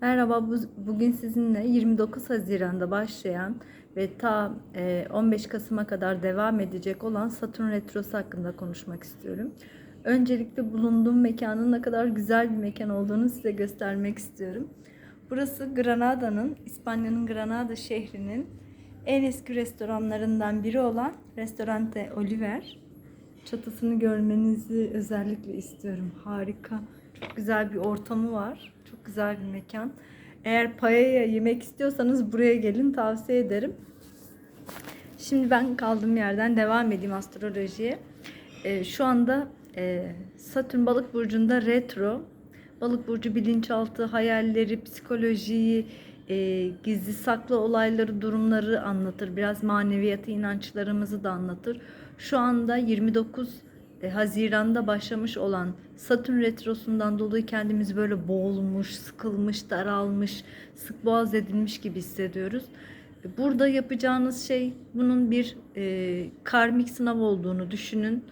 Merhaba, bu- bugün sizinle 29 Haziran'da başlayan ve ta e, 15 Kasım'a kadar devam edecek olan Satürn Retrosu hakkında konuşmak istiyorum. Öncelikle bulunduğum mekanın ne kadar güzel bir mekan olduğunu size göstermek istiyorum. Burası Granada'nın, İspanya'nın Granada şehrinin en eski restoranlarından biri olan Restorante Oliver. Çatısını görmenizi özellikle istiyorum. Harika. Çok güzel bir ortamı var. Güzel bir mekan. Eğer paella yemek istiyorsanız buraya gelin tavsiye ederim. Şimdi ben kaldığım yerden devam edeyim astrolojiye. Ee, şu anda e, Satürn balık burcunda retro. Balık burcu bilinçaltı, hayalleri, psikolojiyi, e, gizli saklı olayları, durumları anlatır. Biraz maneviyatı, inançlarımızı da anlatır. Şu anda 29 e, Haziran'da başlamış olan Satürn retrosundan dolayı kendimizi böyle boğulmuş, sıkılmış, daralmış, sık boğaz edilmiş gibi hissediyoruz. Burada yapacağınız şey bunun bir e, karmik sınav olduğunu düşünün.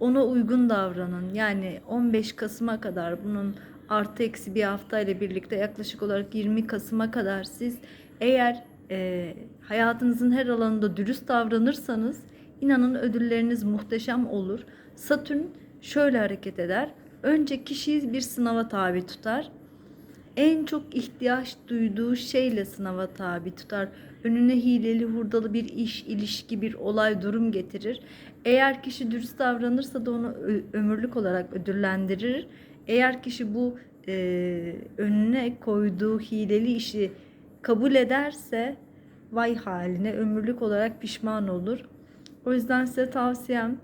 Ona uygun davranın. Yani 15 Kasım'a kadar bunun artı eksi bir hafta ile birlikte yaklaşık olarak 20 Kasım'a kadar siz eğer e, hayatınızın her alanında dürüst davranırsanız inanın ödülleriniz muhteşem olur. Satürn şöyle hareket eder. Önce kişiyi bir sınava tabi tutar en çok ihtiyaç duyduğu şeyle sınava tabi tutar. Önüne hileli hurdalı bir iş, ilişki, bir olay, durum getirir. Eğer kişi dürüst davranırsa da onu ömürlük olarak ödüllendirir. Eğer kişi bu e, önüne koyduğu hileli işi kabul ederse vay haline ömürlük olarak pişman olur. O yüzden size tavsiyem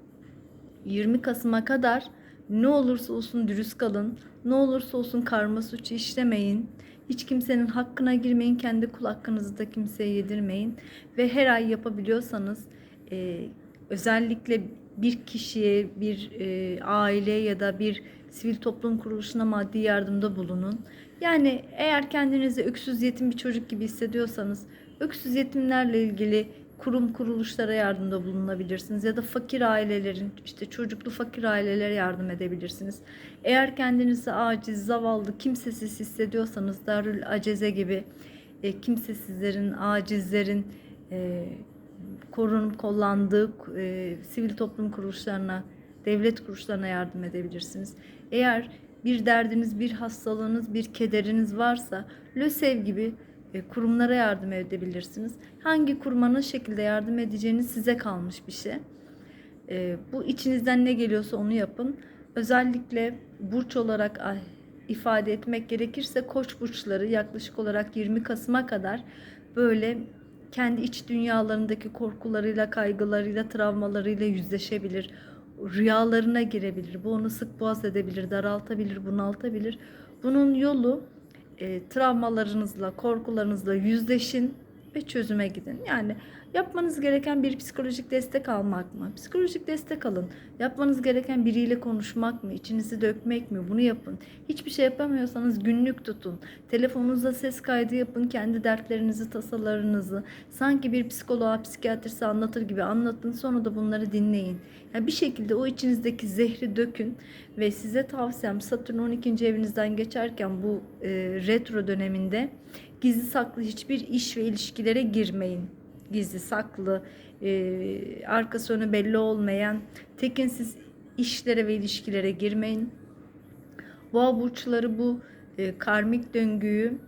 20 Kasım'a kadar ne olursa olsun dürüst kalın. Ne olursa olsun karma suçu işlemeyin. Hiç kimsenin hakkına girmeyin. Kendi kul hakkınızı da kimseye yedirmeyin. Ve her ay yapabiliyorsanız e, özellikle bir kişiye, bir e, aile ya da bir sivil toplum kuruluşuna maddi yardımda bulunun. Yani eğer kendinizi öksüz yetim bir çocuk gibi hissediyorsanız öksüz yetimlerle ilgili kurum kuruluşlara yardımda bulunabilirsiniz ya da fakir ailelerin işte çocuklu fakir ailelere yardım edebilirsiniz. Eğer kendinizi aciz, zavallı, kimsesiz hissediyorsanız Darül Aceze gibi e, kimsesizlerin, acizlerin e, korunup kollandığı e, sivil toplum kuruluşlarına, devlet kuruluşlarına yardım edebilirsiniz. Eğer bir derdiniz, bir hastalığınız, bir kederiniz varsa LÖSEV gibi e, kurumlara yardım edebilirsiniz. Hangi kuruma ne şekilde yardım edeceğiniz size kalmış bir şey. E, bu içinizden ne geliyorsa onu yapın. Özellikle burç olarak ah, ifade etmek gerekirse koç burçları yaklaşık olarak 20 Kasım'a kadar böyle kendi iç dünyalarındaki korkularıyla, kaygılarıyla, travmalarıyla yüzleşebilir. Rüyalarına girebilir. Bu onu sık boğaz edebilir, daraltabilir, bunaltabilir. Bunun yolu e, travmalarınızla, korkularınızla yüzleşin ve çözüme gidin. Yani yapmanız gereken bir psikolojik destek almak mı? Psikolojik destek alın. Yapmanız gereken biriyle konuşmak mı? İçinizi dökmek mi? Bunu yapın. Hiçbir şey yapamıyorsanız günlük tutun. Telefonunuzda ses kaydı yapın. Kendi dertlerinizi, tasalarınızı sanki bir psikoloğa, psikiyatriste anlatır gibi anlatın. Sonra da bunları dinleyin. Yani bir şekilde o içinizdeki zehri dökün ve size tavsiyem Satürn 12. evinizden geçerken bu e, retro döneminde gizli saklı hiçbir iş ve ilişkilere girmeyin. Gizli saklı, e, arkası önü belli olmayan, tekinsiz işlere ve ilişkilere girmeyin. Boğa burçları bu e, karmik döngüyü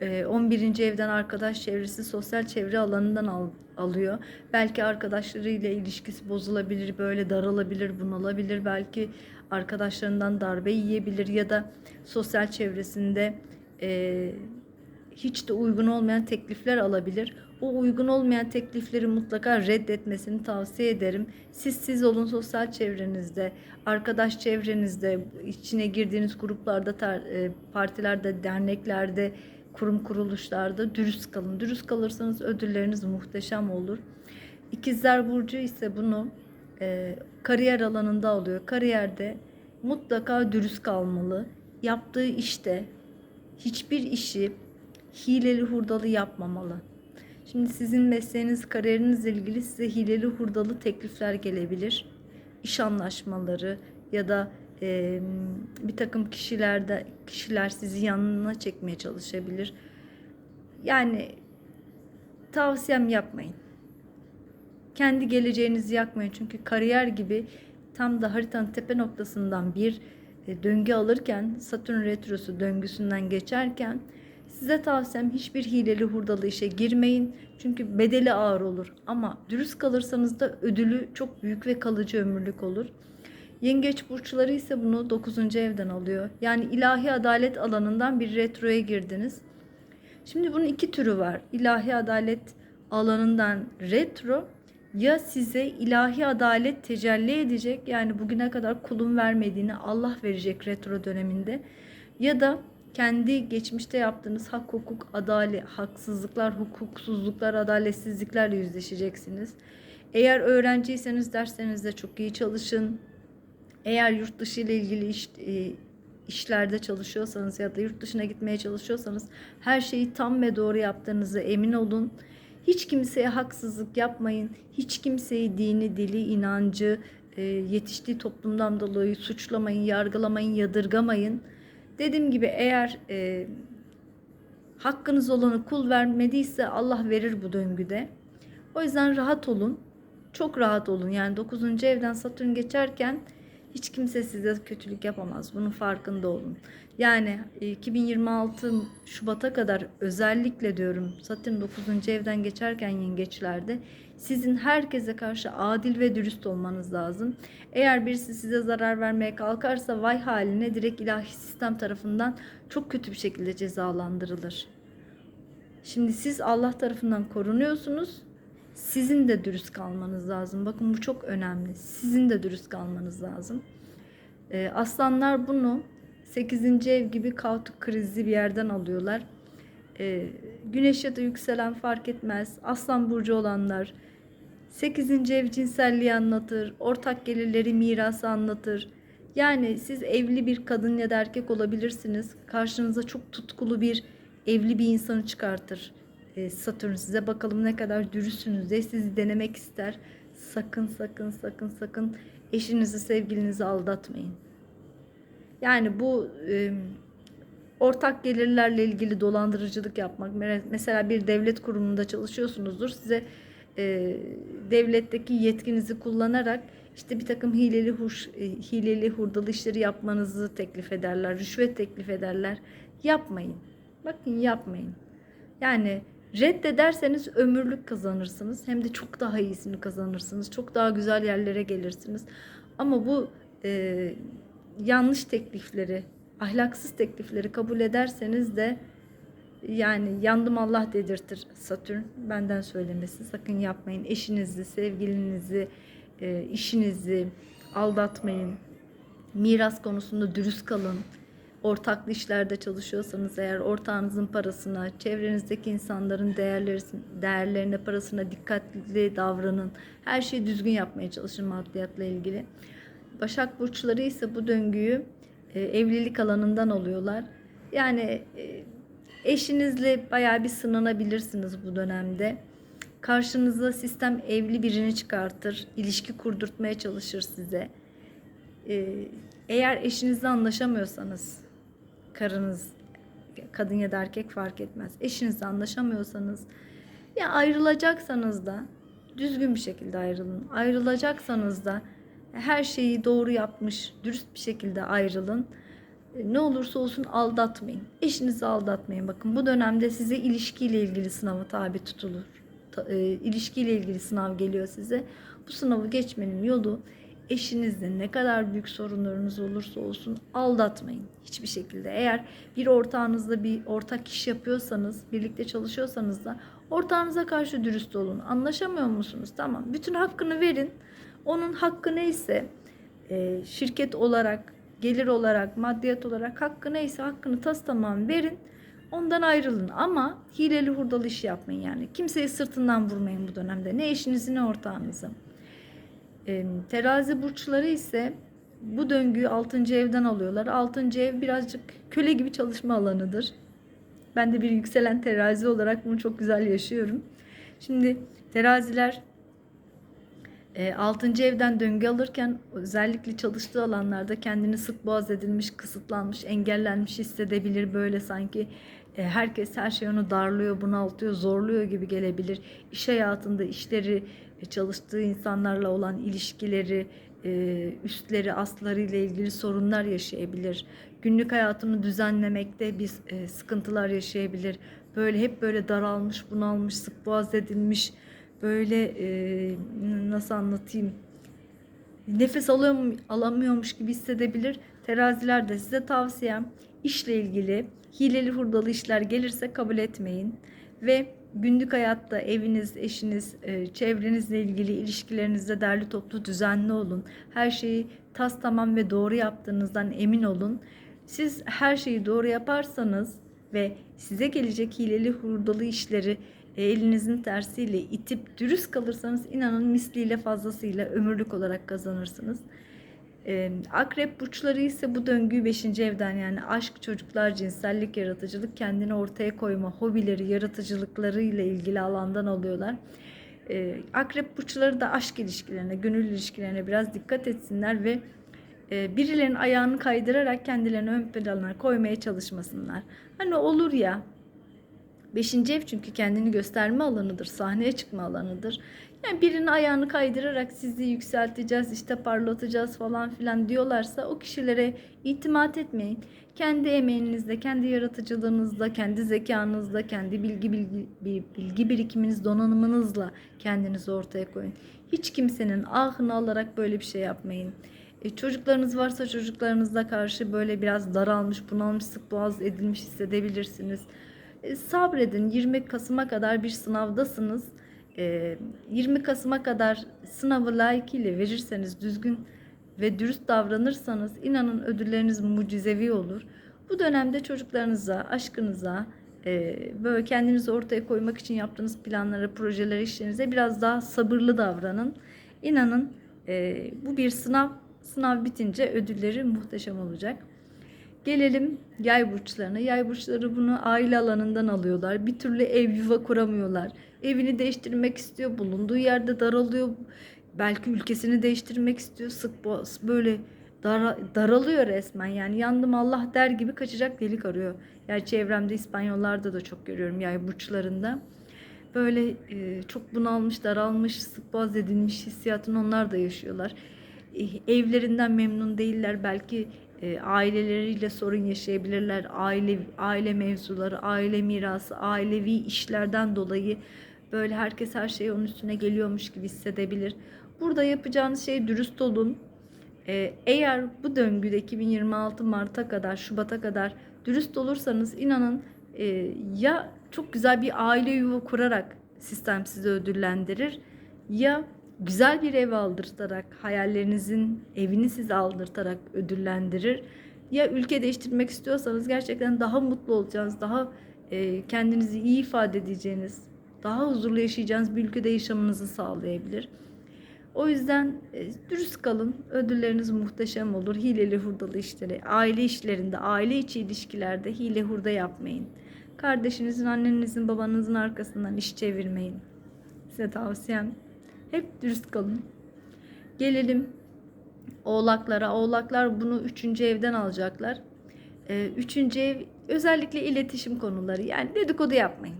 e, 11. evden arkadaş çevresi, sosyal çevre alanından al, alıyor. Belki arkadaşlarıyla ilişkisi bozulabilir, böyle daralabilir, bunalabilir. Belki arkadaşlarından darbe yiyebilir ya da sosyal çevresinde e, hiç de uygun olmayan teklifler alabilir. O uygun olmayan teklifleri mutlaka reddetmesini tavsiye ederim. Siz siz olun sosyal çevrenizde, arkadaş çevrenizde, içine girdiğiniz gruplarda, e, partilerde, derneklerde, kurum kuruluşlarda dürüst kalın. Dürüst kalırsanız ödülleriniz muhteşem olur. İkizler Burcu ise bunu e, kariyer alanında alıyor. Kariyerde mutlaka dürüst kalmalı. Yaptığı işte hiçbir işi hileli hurdalı yapmamalı. Şimdi sizin mesleğiniz, kariyerinizle ilgili size hileli hurdalı teklifler gelebilir. İş anlaşmaları ya da e, bir takım kişilerde kişiler sizi yanına çekmeye çalışabilir. Yani tavsiyem yapmayın. Kendi geleceğinizi yakmayın. Çünkü kariyer gibi tam da haritanın tepe noktasından bir e, döngü alırken Satürn retrosu döngüsünden geçerken size tavsiyem hiçbir hileli hurdalı işe girmeyin. Çünkü bedeli ağır olur. Ama dürüst kalırsanız da ödülü çok büyük ve kalıcı ömürlük olur. Yengeç burçları ise bunu 9. evden alıyor. Yani ilahi adalet alanından bir retroya girdiniz. Şimdi bunun iki türü var. İlahi adalet alanından retro ya size ilahi adalet tecelli edecek yani bugüne kadar kulun vermediğini Allah verecek retro döneminde ya da kendi geçmişte yaptığınız hak, hukuk, adalet, haksızlıklar, hukuksuzluklar, adaletsizliklerle yüzleşeceksiniz. Eğer öğrenciyseniz derslerinizde çok iyi çalışın. Eğer yurt dışı ile ilgili iş, e, işlerde çalışıyorsanız ya da yurt dışına gitmeye çalışıyorsanız her şeyi tam ve doğru yaptığınızı emin olun. Hiç kimseye haksızlık yapmayın. Hiç kimseyi dini, dili, inancı, e, yetiştiği toplumdan dolayı suçlamayın, yargılamayın, yadırgamayın. Dediğim gibi eğer e, hakkınız olanı kul vermediyse Allah verir bu döngüde. O yüzden rahat olun. Çok rahat olun. Yani 9. evden Satürn geçerken hiç kimse size kötülük yapamaz. Bunun farkında olun. Yani e, 2026 Şubat'a kadar özellikle diyorum Satürn 9. evden geçerken yengeçlerde sizin herkese karşı adil ve dürüst olmanız lazım. Eğer birisi size zarar vermeye kalkarsa vay haline direkt ilahi sistem tarafından çok kötü bir şekilde cezalandırılır. Şimdi siz Allah tarafından korunuyorsunuz. Sizin de dürüst kalmanız lazım. Bakın bu çok önemli. Sizin de dürüst kalmanız lazım. Ee, aslanlar bunu 8. ev gibi kaotik krizli bir yerden alıyorlar. Güneş ya da yükselen fark etmez. Aslan burcu olanlar 8. ev cinselliği anlatır. Ortak gelirleri mirası anlatır. Yani siz evli bir kadın ya da erkek olabilirsiniz. Karşınıza çok tutkulu bir evli bir insanı çıkartır. Ee, Satürn size bakalım ne kadar dürüstsünüz diye sizi denemek ister. Sakın sakın sakın sakın eşinizi sevgilinizi aldatmayın. Yani bu e, ortak gelirlerle ilgili dolandırıcılık yapmak. Mesela bir devlet kurumunda çalışıyorsunuzdur. Size e, devletteki yetkinizi kullanarak işte bir takım hileli huş, e, hileli hurdalı işleri yapmanızı teklif ederler. Rüşvet teklif ederler. Yapmayın. Bakın yapmayın. Yani reddederseniz ömürlük kazanırsınız. Hem de çok daha iyisini kazanırsınız. Çok daha güzel yerlere gelirsiniz. Ama bu e, yanlış teklifleri, ahlaksız teklifleri kabul ederseniz de yani yandım Allah dedirtir Satürn. Benden söylemesi sakın yapmayın. Eşinizi, sevgilinizi, e, işinizi aldatmayın. Miras konusunda dürüst kalın. Ortaklı işlerde çalışıyorsanız eğer ortağınızın parasına, çevrenizdeki insanların değerleri, değerlerine, parasına dikkatli davranın. Her şeyi düzgün yapmaya çalışın maddiyatla ilgili. Başak burçları ise bu döngüyü e, evlilik alanından oluyorlar. Yani e, eşinizle bayağı bir sınanabilirsiniz bu dönemde. Karşınıza sistem evli birini çıkartır, ilişki kurdurtmaya çalışır size. E, eğer eşinizle anlaşamıyorsanız, karınız, kadın ya da erkek fark etmez. Eşinizle anlaşamıyorsanız, ya ayrılacaksanız da düzgün bir şekilde ayrılın. Ayrılacaksanız da her şeyi doğru yapmış, dürüst bir şekilde ayrılın. E, ne olursa olsun aldatmayın. Eşinizi aldatmayın. Bakın bu dönemde size ilişkiyle ilgili sınava tabi tutulur. E, ilişkiyle ilgili sınav geliyor size. Bu sınavı geçmenin yolu eşinizle ne kadar büyük sorunlarınız olursa olsun aldatmayın hiçbir şekilde. Eğer bir ortağınızla bir ortak iş yapıyorsanız, birlikte çalışıyorsanız da ortağınıza karşı dürüst olun. Anlaşamıyor musunuz? Tamam. Bütün hakkını verin. Onun hakkı neyse e, şirket olarak, gelir olarak, maddiyat olarak hakkı neyse hakkını tas tamam verin. Ondan ayrılın ama hileli hurdalı iş yapmayın yani. Kimseyi sırtından vurmayın bu dönemde. Ne eşinizi ne ortağınızı. E, terazi burçları ise bu döngüyü 6. evden alıyorlar. 6. ev birazcık köle gibi çalışma alanıdır. Ben de bir yükselen terazi olarak bunu çok güzel yaşıyorum. Şimdi teraziler altıncı evden döngü alırken özellikle çalıştığı alanlarda kendini sık boğaz edilmiş, kısıtlanmış, engellenmiş hissedebilir. Böyle sanki e, herkes her şey onu darlıyor, bunaltıyor, zorluyor gibi gelebilir. İş hayatında işleri, e, çalıştığı insanlarla olan ilişkileri, e, üstleri, asları ile ilgili sorunlar yaşayabilir. Günlük hayatını düzenlemekte bir e, sıkıntılar yaşayabilir. Böyle hep böyle daralmış, bunalmış, sık boğaz edilmiş, böyle e, nasıl anlatayım nefes alıyor, alamıyormuş gibi hissedebilir. Teraziler de size tavsiyem işle ilgili hileli hurdalı işler gelirse kabul etmeyin. Ve günlük hayatta eviniz, eşiniz, e, çevrenizle ilgili ilişkilerinizde derli toplu düzenli olun. Her şeyi tas tamam ve doğru yaptığınızdan emin olun. Siz her şeyi doğru yaparsanız ve size gelecek hileli hurdalı işleri elinizin tersiyle itip dürüst kalırsanız inanın misliyle fazlasıyla ömürlük olarak kazanırsınız. E, akrep burçları ise bu döngüyü 5. evden yani aşk, çocuklar, cinsellik, yaratıcılık, kendini ortaya koyma, hobileri, yaratıcılıkları ile ilgili alandan alıyorlar. E, akrep burçları da aşk ilişkilerine, gönül ilişkilerine biraz dikkat etsinler ve e, birilerinin ayağını kaydırarak kendilerini ön plana koymaya çalışmasınlar. Hani olur ya Beşinci ev çünkü kendini gösterme alanıdır, sahneye çıkma alanıdır. Yani birinin ayağını kaydırarak sizi yükselteceğiz, işte parlatacağız falan filan diyorlarsa o kişilere itimat etmeyin. Kendi emeğinizle, kendi yaratıcılığınızla, kendi zekanızla, kendi bilgi bilgi, bilgi birikiminiz, donanımınızla kendinizi ortaya koyun. Hiç kimsenin ahını alarak böyle bir şey yapmayın. E, çocuklarınız varsa çocuklarınızla karşı böyle biraz daralmış, bunalmış, sık boğaz edilmiş hissedebilirsiniz. E, sabredin 20 Kasım'a kadar bir sınavdasınız. 20 e, Kasım'a kadar sınavı layıkıyla verirseniz düzgün ve dürüst davranırsanız inanın ödülleriniz mucizevi olur. Bu dönemde çocuklarınıza, aşkınıza, e, böyle kendinizi ortaya koymak için yaptığınız planlara, projelere, işlerinize biraz daha sabırlı davranın. İnanın bu bir sınav. Sınav bitince ödülleri muhteşem olacak. Gelelim yay burçlarına. Yay burçları bunu aile alanından alıyorlar. Bir türlü ev yuva kuramıyorlar. Evini değiştirmek istiyor. Bulunduğu yerde daralıyor. Belki ülkesini değiştirmek istiyor. Sık böyle dar, daralıyor resmen. Yani yandım Allah der gibi kaçacak delik arıyor. Yani çevremde İspanyollarda da çok görüyorum yay burçlarında. Böyle e, çok bunalmış, daralmış, sık boğaz edilmiş hissiyatını onlar da yaşıyorlar. E, evlerinden memnun değiller. Belki e, aileleriyle sorun yaşayabilirler. Aile aile mevzuları, aile mirası, ailevi işlerden dolayı böyle herkes her şey onun üstüne geliyormuş gibi hissedebilir. Burada yapacağınız şey dürüst olun. E, eğer bu döngüde 2026 Mart'a kadar, Şubat'a kadar dürüst olursanız inanın e, ya çok güzel bir aile yuva kurarak sistem sizi ödüllendirir ya güzel bir ev aldırtarak, hayallerinizin evini size aldırtarak ödüllendirir. Ya ülke değiştirmek istiyorsanız gerçekten daha mutlu olacağınız, daha e, kendinizi iyi ifade edeceğiniz, daha huzurlu yaşayacağınız bir ülkede yaşamınızı sağlayabilir. O yüzden e, dürüst kalın. Ödülleriniz muhteşem olur. Hileli hurdalı işleri, aile işlerinde, aile içi ilişkilerde hile hurda yapmayın. Kardeşinizin, annenizin, babanızın arkasından iş çevirmeyin. Size tavsiyem hep dürüst kalın. Gelelim oğlaklara. Oğlaklar bunu üçüncü evden alacaklar. Ee, üçüncü ev özellikle iletişim konuları. Yani dedikodu yapmayın.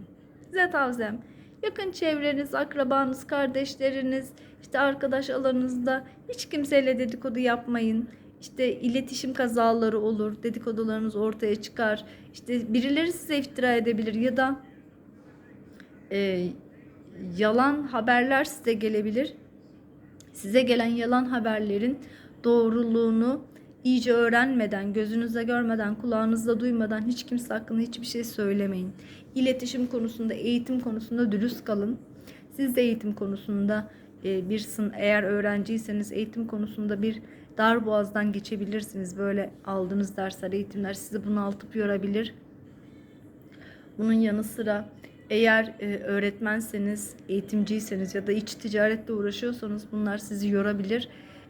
Size tavsiyem. Yakın çevreniz, akrabanız, kardeşleriniz, işte arkadaş alanınızda hiç kimseyle dedikodu yapmayın. İşte iletişim kazaları olur, dedikodularınız ortaya çıkar. İşte birileri size iftira edebilir ya da e, yalan haberler size gelebilir. Size gelen yalan haberlerin doğruluğunu iyice öğrenmeden, gözünüzde görmeden, kulağınızda duymadan hiç kimse hakkında hiçbir şey söylemeyin. İletişim konusunda, eğitim konusunda dürüst kalın. Siz de eğitim konusunda e, bir eğer öğrenciyseniz eğitim konusunda bir dar boğazdan geçebilirsiniz. Böyle aldığınız dersler, eğitimler sizi bunaltıp yorabilir. Bunun yanı sıra eğer e, öğretmenseniz, eğitimciyseniz ya da iç ticaretle uğraşıyorsanız bunlar sizi yorabilir.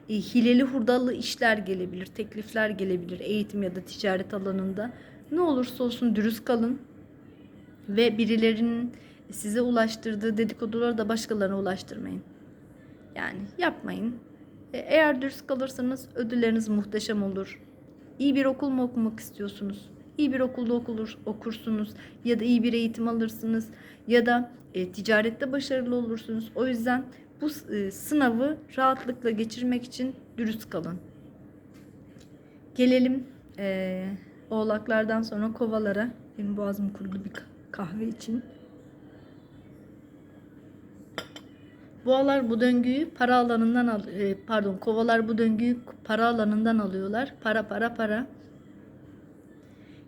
E, hileli hurdalı işler gelebilir, teklifler gelebilir eğitim ya da ticaret alanında. Ne olursa olsun dürüst kalın ve birilerinin size ulaştırdığı dedikoduları da başkalarına ulaştırmayın. Yani yapmayın. E, Eğer dürüst kalırsanız ödülleriniz muhteşem olur. İyi bir okul mu okumak istiyorsunuz? İyi bir okulda okulur, okursunuz ya da iyi bir eğitim alırsınız ya da e, ticarette başarılı olursunuz. O yüzden bu e, sınavı rahatlıkla geçirmek için dürüst kalın. Gelelim e, oğlaklardan sonra kovalara. Benim boğazım kurudu bir kahve için. Boğalar bu döngüyü para alanından al, e, pardon kovalar bu döngüyü para alanından alıyorlar. Para para para.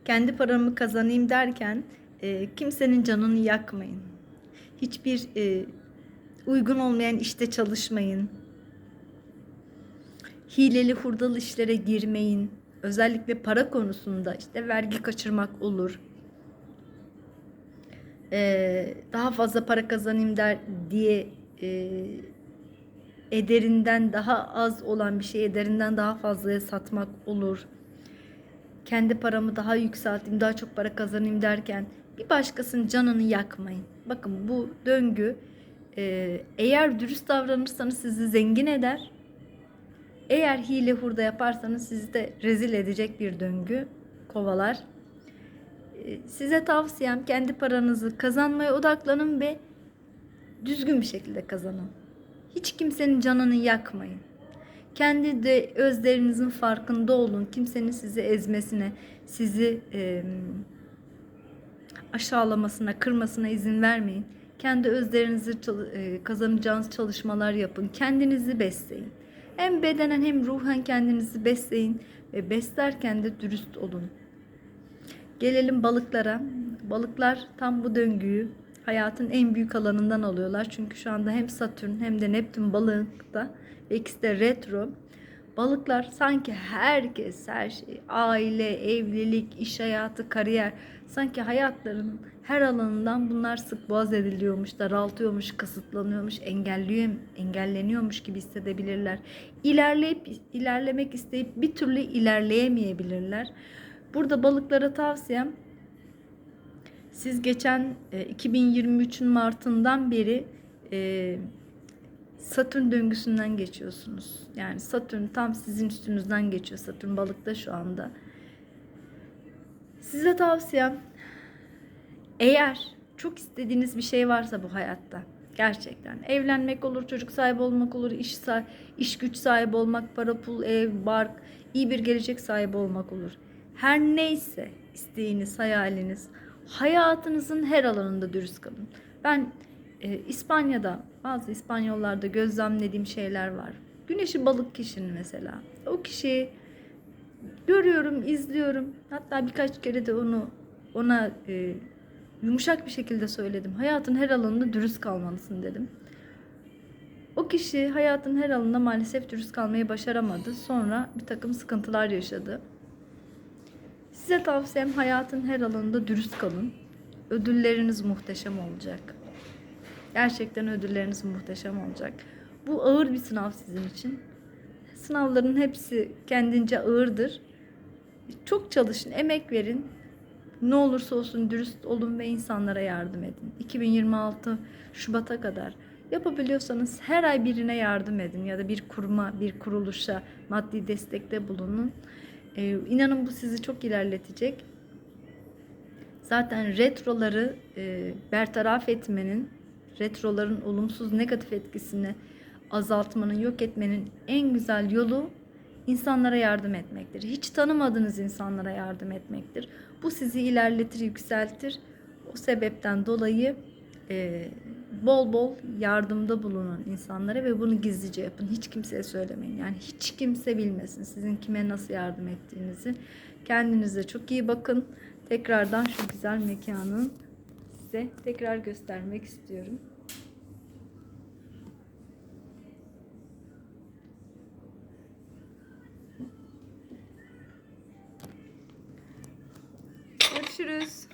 Kendi paramı kazanayım derken e, kimsenin canını yakmayın. Hiçbir e, uygun olmayan işte çalışmayın. Hileli hurdalı işlere girmeyin. Özellikle para konusunda işte vergi kaçırmak olur. Ee, daha fazla para kazanayım der diye e, ederinden daha az olan bir şey ederinden daha fazlaya satmak olur. Kendi paramı daha yükselteyim, daha çok para kazanayım derken bir başkasının canını yakmayın. Bakın bu döngü e, eğer dürüst davranırsanız sizi zengin eder. Eğer hile hurda yaparsanız sizi de rezil edecek bir döngü kovalar. E, Size tavsiyem kendi paranızı kazanmaya odaklanın ve düzgün bir şekilde kazanın. Hiç kimsenin canını yakmayın. Kendi de özlerinizin farkında olun. Kimsenin sizi ezmesine, sizi e, aşağılamasına, kırmasına izin vermeyin. Kendi özlerinizi e, kazanacağınız çalışmalar yapın. Kendinizi besleyin. Hem bedenen hem ruhen kendinizi besleyin ve beslerken de dürüst olun. Gelelim balıklara. Balıklar tam bu döngüyü hayatın en büyük alanından alıyorlar. Çünkü şu anda hem Satürn hem de Neptün balıkta ikisi de retro. Balıklar sanki herkes, her şey, aile, evlilik, iş hayatı, kariyer, sanki hayatlarının her alanından bunlar sık boğaz ediliyormuş, daraltıyormuş, kısıtlanıyormuş, engelliyor, engelleniyormuş gibi hissedebilirler. İlerleyip ilerlemek isteyip bir türlü ilerleyemeyebilirler. Burada balıklara tavsiyem siz geçen e, 2023'ün Mart'ından beri e, Satürn döngüsünden geçiyorsunuz. Yani Satürn tam sizin üstünüzden geçiyor. Satürn balıkta şu anda. Size tavsiyem eğer çok istediğiniz bir şey varsa bu hayatta gerçekten evlenmek olur, çocuk sahibi olmak olur, iş iş güç sahibi olmak, para pul, ev, bark, iyi bir gelecek sahibi olmak olur. Her neyse isteğiniz, hayaliniz, hayatınızın her alanında dürüst kalın. Ben e, İspanya'da bazı İspanyollarda gözlemlediğim şeyler var. Güneşi balık kişinin mesela. O kişiyi görüyorum, izliyorum. Hatta birkaç kere de onu ona e, yumuşak bir şekilde söyledim. Hayatın her alanında dürüst kalmalısın dedim. O kişi hayatın her alanında maalesef dürüst kalmayı başaramadı. Sonra bir takım sıkıntılar yaşadı. Size tavsiyem hayatın her alanında dürüst kalın. Ödülleriniz muhteşem olacak. Gerçekten ödülleriniz muhteşem olacak. Bu ağır bir sınav sizin için. Sınavların hepsi kendince ağırdır. Çok çalışın, emek verin. Ne olursa olsun dürüst olun ve insanlara yardım edin. 2026 Şubat'a kadar yapabiliyorsanız her ay birine yardım edin ya da bir kuruma, bir kuruluşa maddi destekte bulunun. Ee, inanın bu sizi çok ilerletecek. Zaten retroları e, bertaraf etmenin, retroların olumsuz negatif etkisini azaltmanın, yok etmenin en güzel yolu insanlara yardım etmektir. Hiç tanımadığınız insanlara yardım etmektir. Bu sizi ilerletir, yükseltir. O sebepten dolayı e, bol bol yardımda bulunun insanlara ve bunu gizlice yapın. Hiç kimseye söylemeyin. Yani hiç kimse bilmesin sizin kime nasıl yardım ettiğinizi. Kendinize çok iyi bakın. Tekrardan şu güzel mekanın size tekrar göstermek istiyorum. Görüşürüz.